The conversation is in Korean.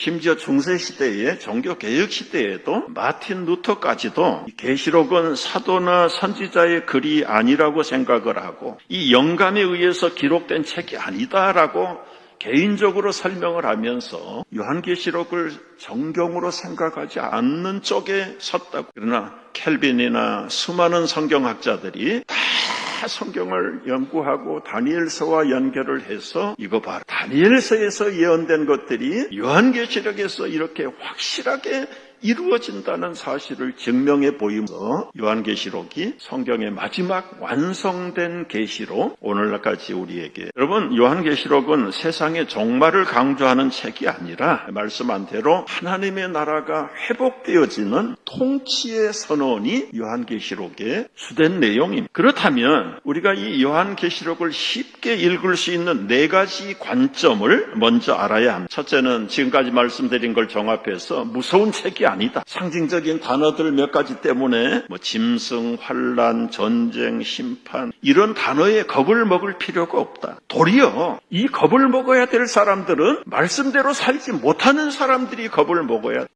심지어 중세 시대에 종교 개혁 시대에도 마틴 루터까지도 이 계시록은 사도나 선지자의 글이 아니라고 생각을 하고 이 영감에 의해서 기록된 책이 아니다라고 개인적으로 설명을 하면서 요한계시록을 정경으로 생각하지 않는 쪽에 섰다고. 그러나 켈빈이나 수많은 성경학자들이 다 성경을 연구하고 다니엘서와 연결을 해서 이거 봐라. 다니엘서에서 예언된 것들이 요한계시록에서 이렇게 확실하게 이루어진다는 사실을 증명해 보이면서 요한계시록이 성경의 마지막 완성된 계시로 오늘날까지 우리에게 여러분 요한계시록은 세상의 종말을 강조하는 책이 아니라 말씀한 대로 하나님의 나라가 회복되어지는 통치의 선언이 요한계시록에 주된 내용입니다. 그렇다면 우리가 이 요한계시록을 쉽게 읽을 수 있는 네 가지 관점을 먼저 알아야 합니다. 첫째는 지금까지 말씀드린 걸 종합해서 무서운 책이 아니다. 상징적인 단어들 몇 가지 때문에 뭐 짐승, 환란, 전쟁, 심판 이런 단어에 겁을 먹을 필요가 없다. 도리어 이 겁을 먹어야 될 사람들은 말씀대로 살지 못하는 사람들이 겁을 먹어야 돼.